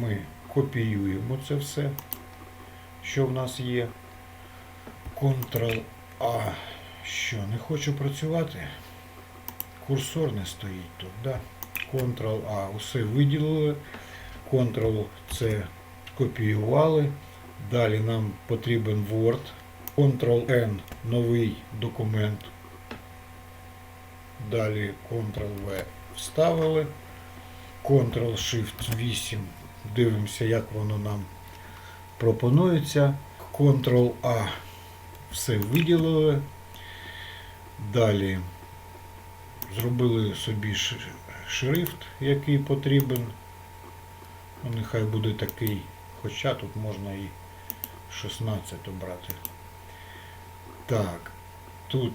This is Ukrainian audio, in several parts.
ми копіюємо це все, що в нас є. Ctrl-A. Що, не хочу працювати? Курсор не стоїть тут, да? Ctrl-A. Усе виділили. Ctrl-C копіювали. Далі нам потрібен Word. Ctrl-N новий документ. Далі Ctrl-V вставили. Ctrl-Shift 8. Дивимося, як воно нам пропонується. Ctrl-A. Все виділили. Далі зробили собі шрифт, який потрібен. Ну, нехай буде такий, хоча тут можна і 16 обрати. Так, тут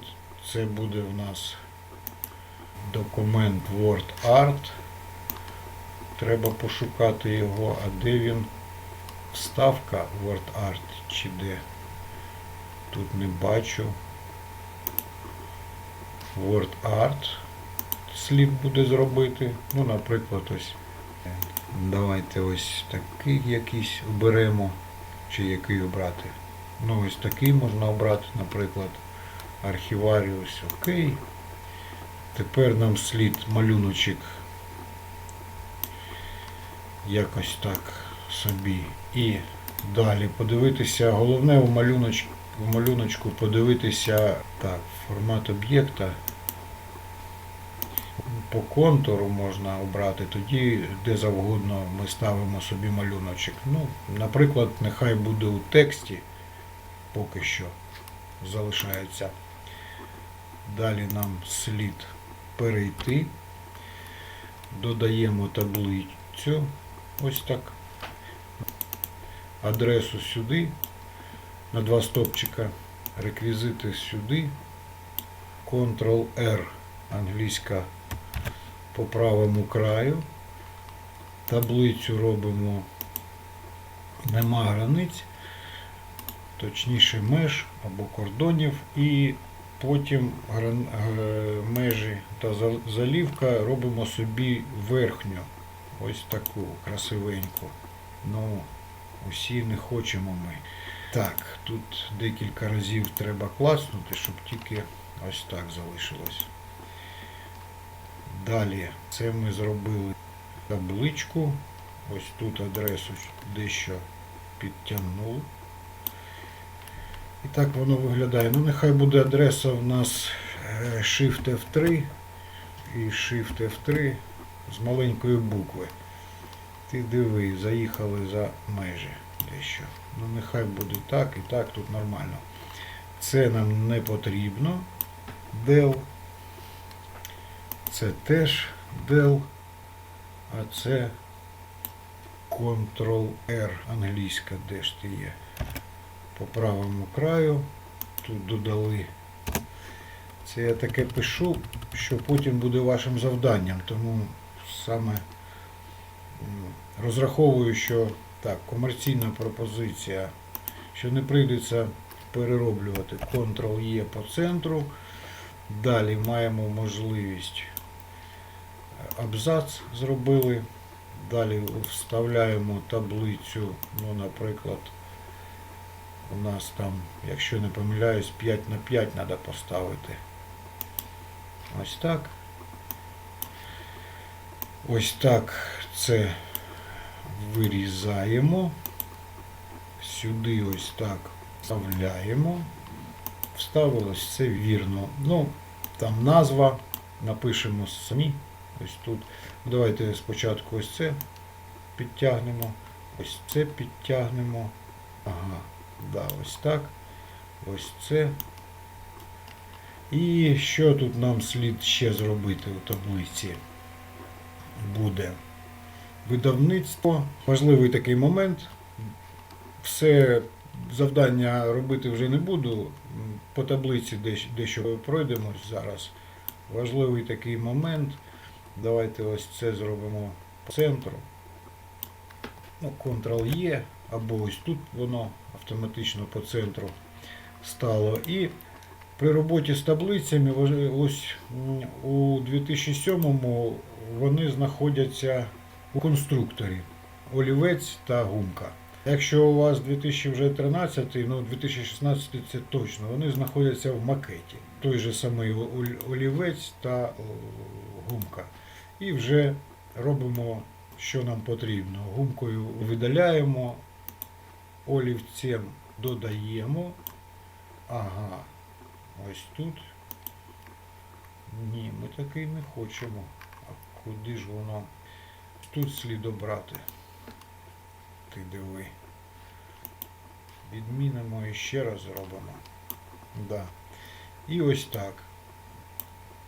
це буде в нас документ Word Art. Треба пошукати його, а де він? Вставка Word Art чи де? Тут не бачу. Word Art слід буде зробити. Ну, наприклад, ось. Давайте ось такий якийсь оберемо. Чи який обрати. Ну, ось такий можна обрати, наприклад, архіваріус. Окей. Тепер нам слід малюночок якось так собі. І далі подивитися. Головне в малюночку, в малюночку подивитися так, формат об'єкта. По контуру можна обрати, тоді де завгодно ми ставимо собі малюночок. Ну, наприклад, нехай буде у тексті, поки що залишається. Далі нам слід перейти, додаємо таблицю, ось так, адресу сюди, на два стопчика, реквізити сюди, Ctrl-R, англійська. По правому краю. Таблицю робимо. Нема границь, точніше меж або кордонів, і потім е, межі та залівка робимо собі верхню, ось таку красивеньку. Ну, усі не хочемо ми. Так, тут декілька разів треба класнути, щоб тільки ось так залишилось. Далі це ми зробили табличку. Ось тут адресу дещо підтягнули. І так воно виглядає. Ну, нехай буде адреса в нас е, Shift F3 і Shift F3 з маленької букви. Ти диви, заїхали за межі дещо. Ну нехай буде так і так, тут нормально. Це нам не потрібно. Del. Це теж Del, а це Ctrl-R англійська, де ж ти є. По правому краю. Тут додали. Це я таке пишу, що потім буде вашим завданням. Тому саме розраховую, що так, комерційна пропозиція, що не прийдеться перероблювати Ctrl-E по центру. Далі маємо можливість е, абзац зробили. Далі вставляємо таблицю, ну, наприклад, у нас там, якщо не помиляюсь, 5 на 5 треба поставити. Ось так. Ось так це вирізаємо. Сюди ось так вставляємо. Вставилось все вірно. Ну, там назва напишемо самі. Ось тут. Давайте спочатку ось це підтягнемо. Ось це підтягнемо. Ага, да, ось так. Ось це. І що тут нам слід ще зробити у таблиці? Буде видавництво. Важливий такий момент. Все завдання робити вже не буду. По таблиці дещо, пройдемось зараз. Важливий такий момент. Давайте ось це зробимо по центру. Ну, Ctrl-E, або ось тут воно автоматично по центру стало. І при роботі з таблицями ось у 2007-му вони знаходяться у конструкторі. олівець та гумка. Якщо у вас 2013, ну 2016 це точно, вони знаходяться в макеті. Той же самий олівець та гумка. І вже робимо, що нам потрібно. Гумкою видаляємо, олівцем додаємо. Ага, ось тут. Ні, ми такий не хочемо. А куди ж воно? Тут слід обрати. Ти диви. Відмінимо і ще раз зробимо. Да. І ось так.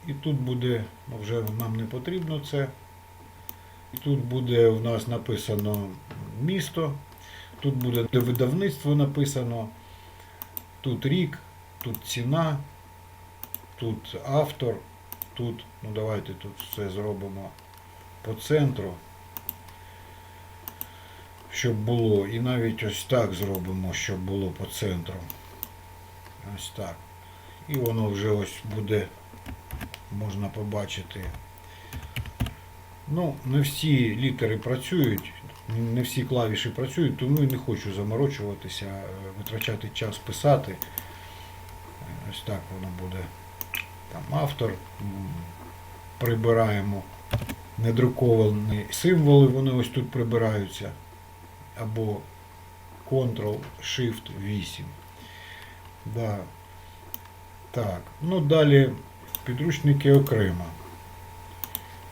І тут буде, ну вже нам не потрібно це. І тут буде у нас написано місто, тут буде видавництво написано, тут рік, тут ціна, тут автор, тут, ну давайте тут все зробимо по центру, щоб було. І навіть ось так зробимо, щоб було по центру. Ось так. І воно вже ось буде, можна побачити. Ну, не всі літери працюють, не всі клавіші працюють, тому і не хочу заморочуватися, е, витрачати час писати. Ось так воно буде. Там автор. Прибираємо недруковані символи, вони ось тут прибираються. Або Ctrl-Shift 8. Да. Так, ну далі підручники окремо.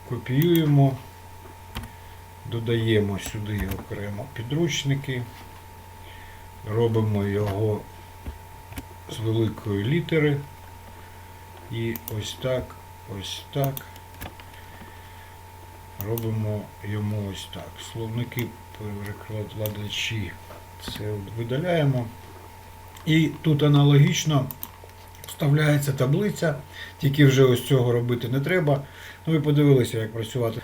Копіюємо, додаємо сюди окремо підручники, робимо його з великої літери. І ось так, ось так. Робимо йому ось так. Словники перекладачі це видаляємо. І тут аналогічно вставляється таблиця, тільки вже ось цього робити не треба. Ну ви подивилися, як працювати